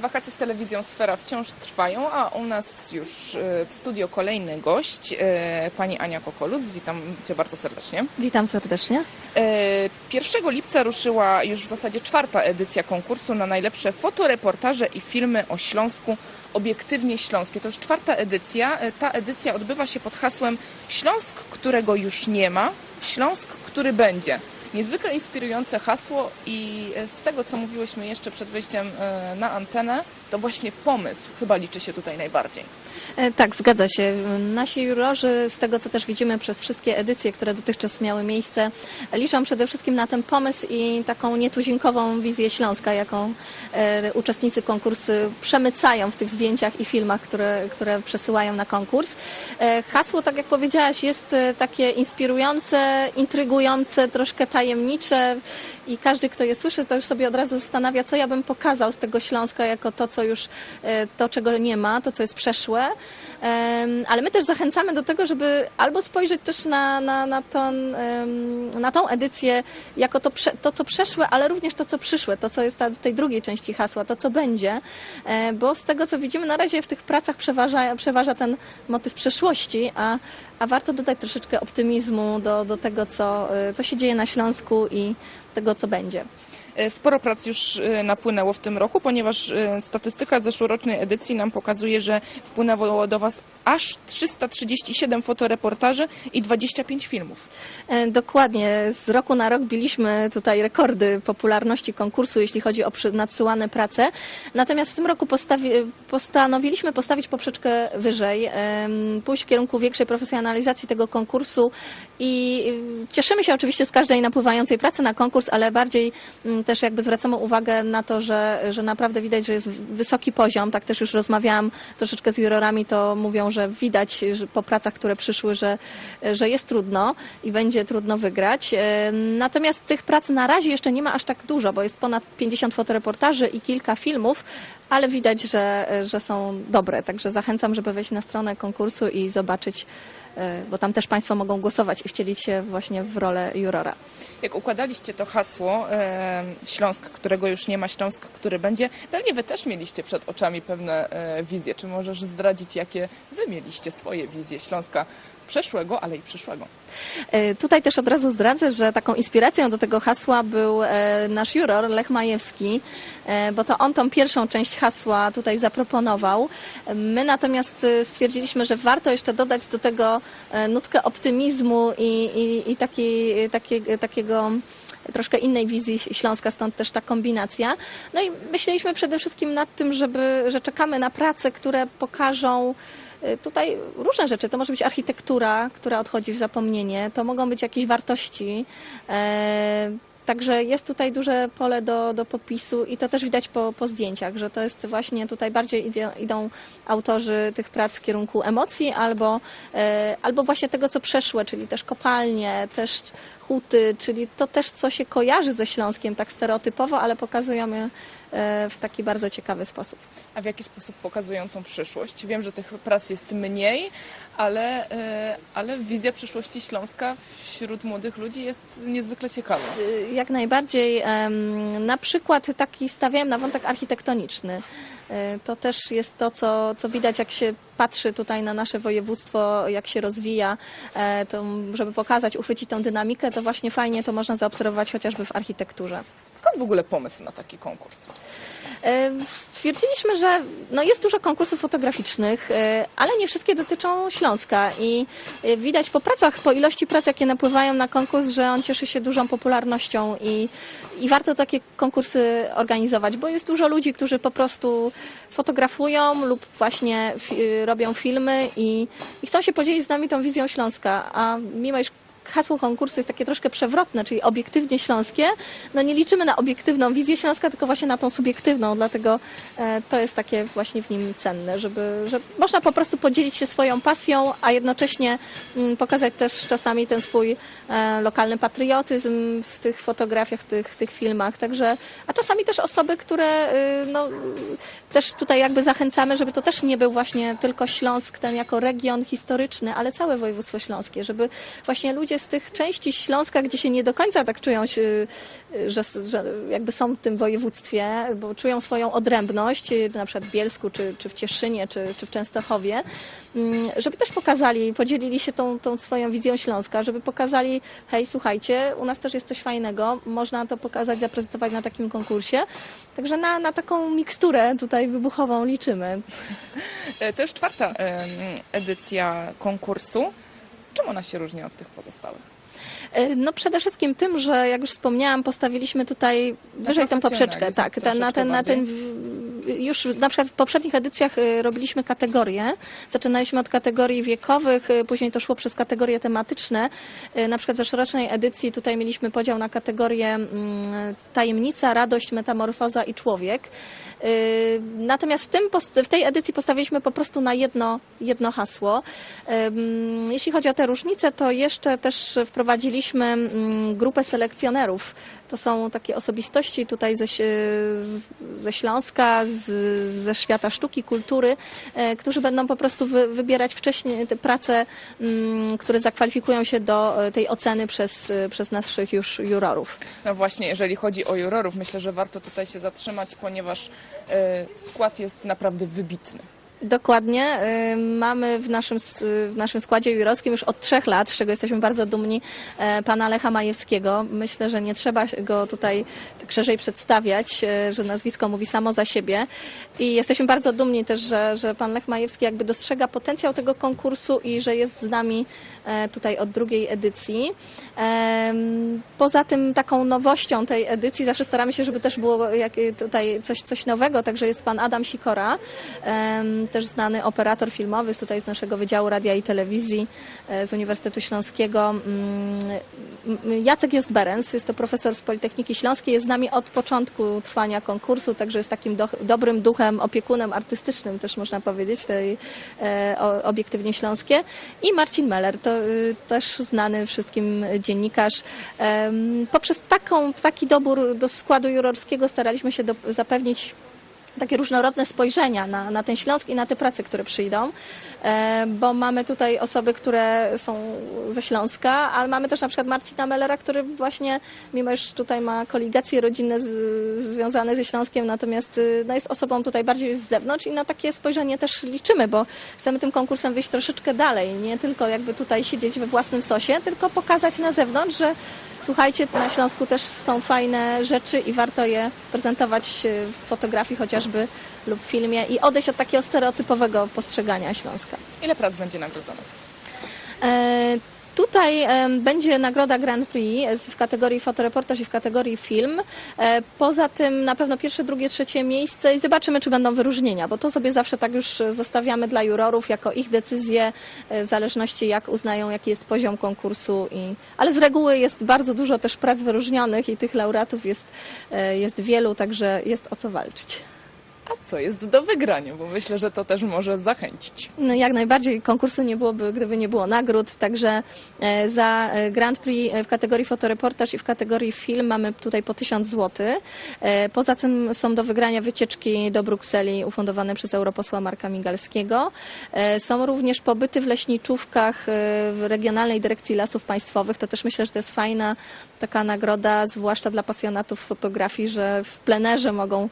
Wakacje z telewizją Sfera wciąż trwają, a u nas już e, w studio kolejny gość, e, pani Ania Kokolus. Witam cię bardzo serdecznie. Witam serdecznie. E, 1 lipca ruszyła już w zasadzie czwarta edycja konkursu na najlepsze fotoreportaże i filmy o Śląsku, obiektywnie śląskie. To już czwarta edycja. Ta edycja odbywa się pod hasłem Śląsk, którego już nie ma, Śląsk, który będzie. Niezwykle inspirujące hasło i e, z tego, co mówiłyśmy jeszcze przed wyjściem e, na antenę, to właśnie pomysł chyba liczy się tutaj najbardziej. E, Tak, zgadza się. Nasi jurorzy, z tego co też widzimy przez wszystkie edycje, które dotychczas miały miejsce, liczą przede wszystkim na ten pomysł i taką nietuzinkową wizję Śląska, jaką uczestnicy konkursu przemycają w tych zdjęciach i filmach, które, które przesyłają na konkurs. Hasło, tak jak powiedziałaś, jest takie inspirujące, intrygujące, troszkę tajemnicze i każdy, kto je słyszy, to już sobie od razu zastanawia, co ja bym pokazał z tego Śląska jako to, co już, e, to czego nie ma, to co jest przeszłe. Ale my też zachęcamy do tego, żeby albo spojrzeć też na, na, na, na tą edycję jako to, to, co przeszłe, ale również to, co przyszłe, to, co jest w tej drugiej części hasła, to, co będzie, E, bo z tego, co widzimy na razie w tych pracach przeważa, przeważa ten motyw przeszłości, a, a warto dodać troszeczkę optymizmu do, do tego, co, e, co się dzieje na Śląsku i tego, co będzie. E, Sporo prac już e, napłynęło w tym roku, ponieważ e, statystyka zeszłorocznej edycji nam pokazuje, że wpłynęło do Was aż 337 fotoreportaży i 25 filmów. Dokładnie. Z roku na rok biliśmy tutaj rekordy popularności konkursu, jeśli chodzi o nadsyłane prace. Natomiast w tym roku postawi, postanowiliśmy postawić poprzeczkę wyżej, pójść w kierunku większej profesjonalizacji tego konkursu i y, cieszymy się oczywiście z każdej napływającej pracy na konkurs, ale bardziej mm, też jakby zwracamy uwagę na to, że, że naprawdę widać, że jest wysoki poziom. Tak też już rozmawiałam troszeczkę z jurorami, to mówią, że widać że po pracach, które przyszły, że, że jest trudno i będzie trudno wygrać. E, Natomiast tych prac na razie jeszcze nie ma aż tak dużo, bo jest ponad 50 fotoreportaży i kilka filmów, ale widać, że, że są dobre. Także zachęcam, żeby wejść na stronę konkursu i zobaczyć, bo tam też Państwo mogą głosować i wcielić się właśnie w rolę jurora. Jak układaliście to hasło e, Śląsk, którego już nie ma, Śląsk, który będzie, pewnie Wy też mieliście przed oczami pewne e, wizje. Czy możesz zdradzić, jakie Wy mieliście swoje wizje Śląska przeszłego, ale i przyszłego? E, Tutaj też od razu zdradzę, że taką inspiracją do tego hasła był e, nasz juror Lech Majewski, e, bo to on tą pierwszą część hasła tutaj zaproponował. My natomiast stwierdziliśmy, że warto jeszcze dodać do tego nutkę optymizmu i, i, i taki, takie, takiego troszkę innej wizji Śląska, stąd też ta kombinacja. No i myśleliśmy przede wszystkim nad tym, żeby, że czekamy na prace, które pokażą y, tutaj różne rzeczy. To może być architektura, która odchodzi w zapomnienie, to mogą być jakieś wartości. E, Także jest tutaj duże pole do, do popisu i to też widać po, po zdjęciach, że to jest właśnie tutaj bardziej idzie, idą autorzy tych prac w kierunku emocji albo, e, albo właśnie tego, co przeszłe, czyli też kopalnie, też huty, czyli to też, co się kojarzy ze Śląskiem tak stereotypowo, ale pokazują je e, w taki bardzo ciekawy sposób. A w jaki sposób pokazują tą przyszłość? Wiem, że tych prac jest mniej, ale, e, ale wizja przyszłości Śląska wśród młodych ludzi jest niezwykle ciekawa. Y, Jak najbardziej. Na przykład taki stawiałem na wątek architektoniczny. To też jest to, co, co widać, jak się patrzy tutaj na nasze województwo, jak się rozwija, e, to żeby pokazać, uchwycić tą dynamikę, to właśnie fajnie to można zaobserwować chociażby w architekturze. Skąd w ogóle pomysł na taki konkurs? Stwierdziliśmy, że no jest dużo konkursów fotograficznych, e, ale nie wszystkie dotyczą Śląska i e, widać po pracach, po ilości prac, jakie napływają na konkurs, że on cieszy się dużą popularnością i, i warto takie konkursy organizować, bo jest dużo ludzi, którzy po prostu fotografują lub właśnie robią filmy i, i chcą się podzielić z nami tą wizją Śląska, a mimo iż hasło konkursu jest takie troszkę przewrotne, czyli obiektywnie śląskie, no nie liczymy na obiektywną wizję Śląska, tylko właśnie na tą subiektywną, dlatego e, to jest takie właśnie w nim cenne, żeby, że można po prostu podzielić się swoją pasją, a jednocześnie mm, pokazać też czasami ten swój e, lokalny patriotyzm w tych fotografiach, tych, tych filmach, także, a czasami też osoby, które y, no, też tutaj jakby zachęcamy, żeby to też nie był właśnie tylko Śląsk, ten jako region historyczny, ale całe województwo śląskie, żeby właśnie ludzie z tych części Śląska, gdzie się nie do końca tak czują się, że, że jakby są w tym województwie, bo czują swoją odrębność, na przykład w Bielsku, czy, czy w Cieszynie, czy, czy w Częstochowie, mm, żeby też pokazali, podzielili się tą, tą swoją wizją Śląska, żeby pokazali, hej, słuchajcie, u nas też jest coś fajnego, można to pokazać, zaprezentować na takim konkursie. Także na, na taką miksturę tutaj wybuchową liczymy. To już czwarta edycja konkursu. Czym ona się różni od tych pozostałych? E, No przede wszystkim tym, że jak już wspomniałam, postawiliśmy tutaj wyżej tę poprzeczkę. Tak, ten, na ten, na ten, już na przykład w poprzednich edycjach e, robiliśmy kategorie. Zaczynaliśmy od kategorii wiekowych, e, później to szło przez kategorie tematyczne. Na przykład w zeszłorocznej edycji tutaj mieliśmy podział na kategorie mm, tajemnica, radość, metamorfoza i człowiek. Natomiast w, tym, w tej edycji postawiliśmy po prostu na jedno, jedno hasło. Em, Jeśli chodzi o te różnice, to jeszcze też wprowadziliśmy mm, grupę selekcjonerów. To są takie osobistości tutaj ze, ze Śląska, z, ze świata sztuki, kultury, e, którzy będą po prostu wy, wybierać wcześniej te prace, mm, które zakwalifikują się do e, tej oceny przez, e, przez naszych już jurorów. No właśnie, jeżeli chodzi o jurorów, myślę, że warto tutaj się zatrzymać, ponieważ skład jest naprawdę wybitny. Dokładnie. Mamy w naszym, w naszym składzie jurowskim już od trzech lat, z czego jesteśmy bardzo dumni, e, pana Lecha Majewskiego. Myślę, że nie trzeba go tutaj tak szerzej przedstawiać, e, że nazwisko mówi samo za siebie. I jesteśmy bardzo dumni też, że, że pan Lech Majewski jakby dostrzega potencjał tego konkursu i że jest z nami e, tutaj od drugiej edycji. Poza tym taką nowością tej edycji zawsze staramy się, żeby też było tutaj coś, coś nowego, także jest pan Adam Sikora, też znany operator filmowy tutaj z naszego Wydziału Radia i Telewizji e, z Uniwersytetu Śląskiego. Mm, m- Jacek Jostberens, jest to profesor z Politechniki Śląskiej, jest z nami od początku trwania konkursu, także jest takim do, dobrym duchem, opiekunem artystycznym też można powiedzieć, tej e, obiektywnie śląskie. I Marcin Meller, to y, też znany wszystkim dziennikarz. Em, Poprzez taką, taki dobór do składu jurorskiego staraliśmy się do, zapewnić takie różnorodne spojrzenia na, na ten Śląsk i na te prace, które przyjdą, e, bo mamy tutaj osoby, które są ze Śląska, ale mamy też na przykład Marcina Mellera, który właśnie, mimo iż tutaj ma koligacje rodzinne z, związane ze Śląskiem, natomiast y, no, jest osobą tutaj bardziej z zewnątrz i na takie spojrzenie też liczymy, bo chcemy tym konkursem wyjść troszeczkę dalej, nie tylko jakby tutaj siedzieć we własnym sosie, tylko pokazać na zewnątrz, że słuchajcie, na Śląsku też są fajne rzeczy i warto je prezentować y, w fotografii chociażby lub filmie i odejść od takiego stereotypowego postrzegania Śląska. Ile prac będzie nagrodzonych? E, Tutaj będzie nagroda Grand Prix w kategorii fotoreportaż i w kategorii film. E, Poza tym na pewno pierwsze, drugie, trzecie miejsce i zobaczymy, czy będą wyróżnienia, bo to sobie zawsze tak już zostawiamy dla jurorów jako ich decyzję, e, w zależności jak uznają, jaki jest poziom konkursu. I... Ale z reguły jest bardzo dużo też prac wyróżnionych i tych laureatów jest, e, jest wielu, także jest o co walczyć. A co jest do wygrania? Bo myślę, że to też może zachęcić. No jak najbardziej konkursu nie byłoby, gdyby nie było nagród, także e, za e, Grand Prix e, w kategorii fotoreportaż i w kategorii film mamy tutaj po 1000 zł. Poza tym są do wygrania wycieczki do Brukseli ufundowane przez europosła Marka Migalskiego. Są również pobyty w leśniczówkach w Regionalnej Dyrekcji Lasów Państwowych. To też myślę, że to jest fajna taka nagroda, zwłaszcza dla pasjonatów fotografii, że w plenerze mogą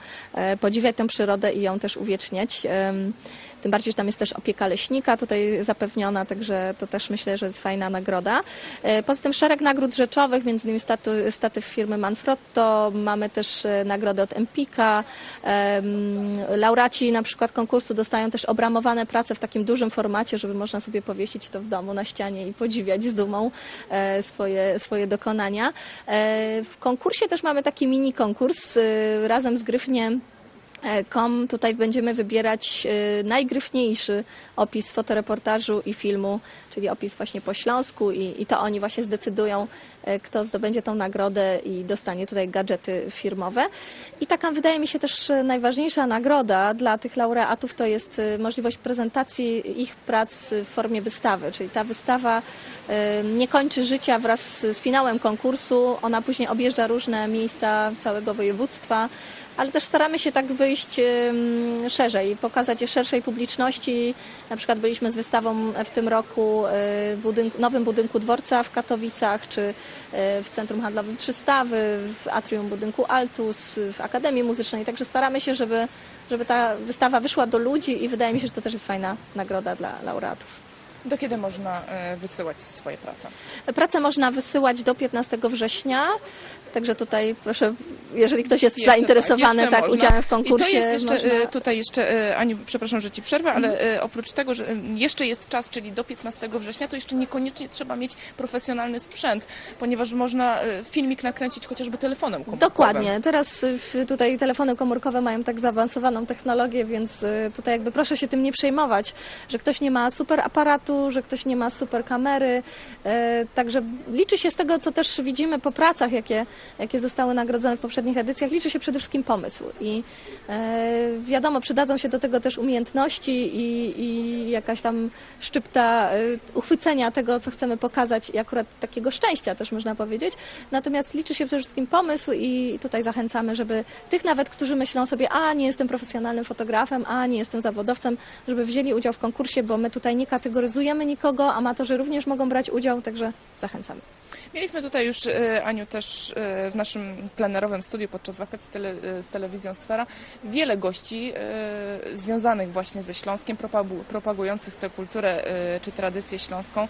podziwiać tę przyrodę i ją też uwieczniać. Tym bardziej, że tam jest też opieka leśnika tutaj zapewniona, także to też myślę, że jest fajna nagroda. E, Poza tym szereg nagród rzeczowych, między innymi statu, statyw firmy Manfrotto, mamy też e, nagrodę od Empika. Em, Laureaci na przykład konkursu dostają też obramowane prace w takim dużym formacie, żeby można sobie powiesić to w domu na ścianie i podziwiać z dumą e, swoje, swoje dokonania. W konkursie też mamy taki mini konkurs razem z Gryfniem kom tutaj będziemy wybierać e, najgryfniejszy opis fotoreportażu i filmu, czyli opis właśnie po śląsku i, i to oni właśnie zdecydują, e, kto zdobędzie tą nagrodę i dostanie tutaj gadżety firmowe. I taka wydaje mi się też e, najważniejsza nagroda dla tych laureatów to jest e, możliwość prezentacji ich prac w formie wystawy, czyli ta wystawa e, nie kończy życia wraz z finałem konkursu, ona później objeżdża różne miejsca całego województwa ale też staramy się tak wyjść szerzej, pokazać je szerszej publiczności. Na przykład byliśmy z wystawą w tym roku e, w budynku, nowym budynku dworca w Katowicach, czy e, w Centrum Handlowym Trzystawy, w atrium budynku Altus, w Akademii Muzycznej. Także staramy się, żeby, żeby ta wystawa wyszła do ludzi i wydaje mi się, że to też jest fajna nagroda dla laureatów. Do kiedy można e, wysyłać swoje prace? Pracę można wysyłać do 15 września, także tutaj proszę, jeżeli ktoś jest Jeszcze zainteresowany tak, udziałem w konkursie. I to jest jeszcze, można... E, tutaj jeszcze, e, Aniu, przepraszam, że Ci przerwę, ale e, oprócz tego, że jeszcze jest czas, czyli do 15 września, to jeszcze niekoniecznie trzeba mieć profesjonalny sprzęt, ponieważ można filmik nakręcić chociażby telefonem komórkowym. Dokładnie. Teraz tutaj telefony komórkowe mają tak zaawansowaną technologię, więc tutaj jakby proszę się tym nie przejmować, że ktoś nie ma super aparatu, że ktoś nie ma super kamery. Także liczy się z tego, co też widzimy po pracach, jakie, jakie zostały nagrodzone w poprzednich edycjach, liczy się przede wszystkim pomysł. I e, wiadomo, przydadzą się do tego też umiejętności i, i jakaś tam szczypta e, uchwycenia tego, co chcemy pokazać i akurat takiego szczęścia też można powiedzieć. Natomiast liczy się przede wszystkim pomysł i tutaj zachęcamy, żeby tych nawet, którzy myślą sobie, a nie jestem profesjonalnym fotografem, a nie jestem zawodowcem, żeby wzięli udział w konkursie, bo my tutaj nie kategoryzujemy nikogo, amatorzy również mogą brać udział, także zachęcamy. Mieliśmy tutaj już, e, Aniu, też e, w naszym plenerowym studiu podczas wakacji e, z telewizją Sfera wiele gości związanych właśnie ze Śląskiem, propagu- propagujących tę kulturę czy tradycję śląską.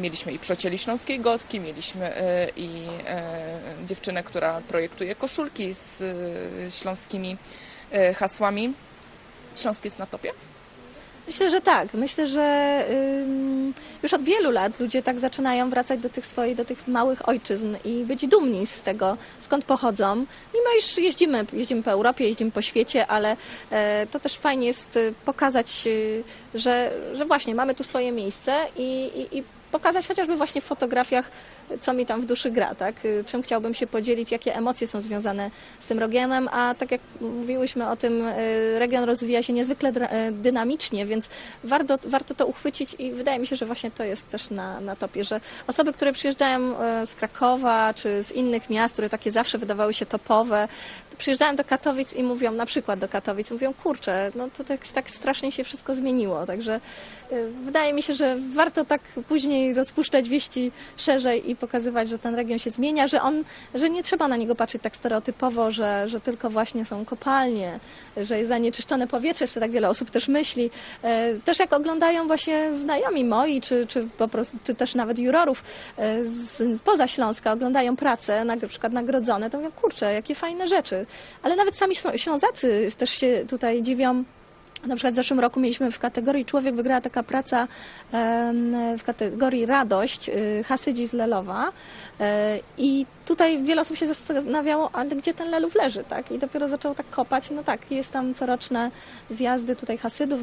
Mieliśmy i przyjacieli śląskiej gotki, mieliśmy i dziewczynę, która projektuje koszulki z śląskimi hasłami. Śląsk jest na topie? Myślę, że tak. Myślę, że ym, już od wielu lat ludzie tak zaczynają wracać do tych swoich, do tych małych ojczyzn i być dumni z tego, skąd pochodzą. Mimo iż jeździmy, jeździmy po Europie, jeździmy po świecie, ale e, to też fajnie jest e, pokazać, e, że, że właśnie mamy tu swoje miejsce i, i, i pokazać chociażby właśnie w fotografiach, co mi tam w duszy gra, tak? Czym chciałbym się podzielić, jakie emocje są związane z tym regionem, a tak jak mówiłyśmy o tym, y, region rozwija się niezwykle y, dynamicznie, więc warto, warto to uchwycić i wydaje mi się, że właśnie to jest też na, na topie, że osoby, które przyjeżdżają y, z Krakowa czy z innych miast, które takie zawsze wydawały się topowe, to przyjeżdżają do Katowic i mówią, na przykład do Katowic, mówią, kurczę, no to tak, tak strasznie się wszystko zmieniło, także wydaje mi się, że warto tak później rozpuszczać wieści szerzej i pokazywać, że ten region się zmienia, że on, że nie trzeba na niego patrzeć tak stereotypowo, że, że tylko właśnie są kopalnie, że jest zanieczyszczone powietrze, jeszcze tak wiele osób też myśli. E, Też jak oglądają właśnie znajomi moi, czy, czy po prostu, czy też nawet jurorów e, z, poza Śląska, oglądają pracę, na przykład nagrodzone, to mówią, kurczę, jakie fajne rzeczy. Ale nawet sami Ślą- Ślązacy też się tutaj dziwią, na przykład w zeszłym roku mieliśmy w kategorii Człowiek wygrała taka praca w kategorii Radość y, Hasydzi z Lelowa E, i tutaj wiele osób się zastanawiało, ale gdzie ten Lelów leży, tak? I dopiero zaczęło tak kopać, no tak, jest tam coroczne zjazdy tutaj Hasydów,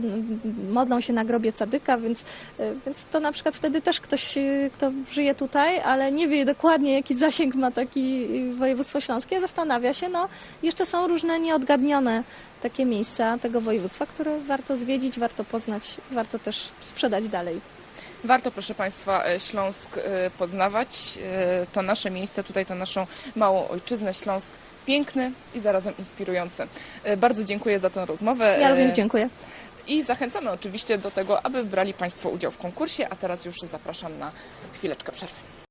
modlą się na grobie Cadyka, więc, e, więc to na przykład wtedy też ktoś, y, kto żyje tutaj, ale nie wie dokładnie jaki zasięg ma taki y, województwo śląskie, zastanawia się, no jeszcze są różne nieodgadnione takie miejsca tego województwa, które warto zwiedzić, warto poznać, warto też sprzedać dalej. Warto, proszę Państwa, e, Śląsk e, poznawać. E, To nasze miejsce, tutaj to naszą małą ojczyznę, Śląsk piękny i zarazem inspirujący. Bardzo dziękuję za tę rozmowę. Ja również dziękuję. I zachęcamy oczywiście do tego, aby brali Państwo udział w konkursie, a teraz już zapraszam na chwileczkę przerwy.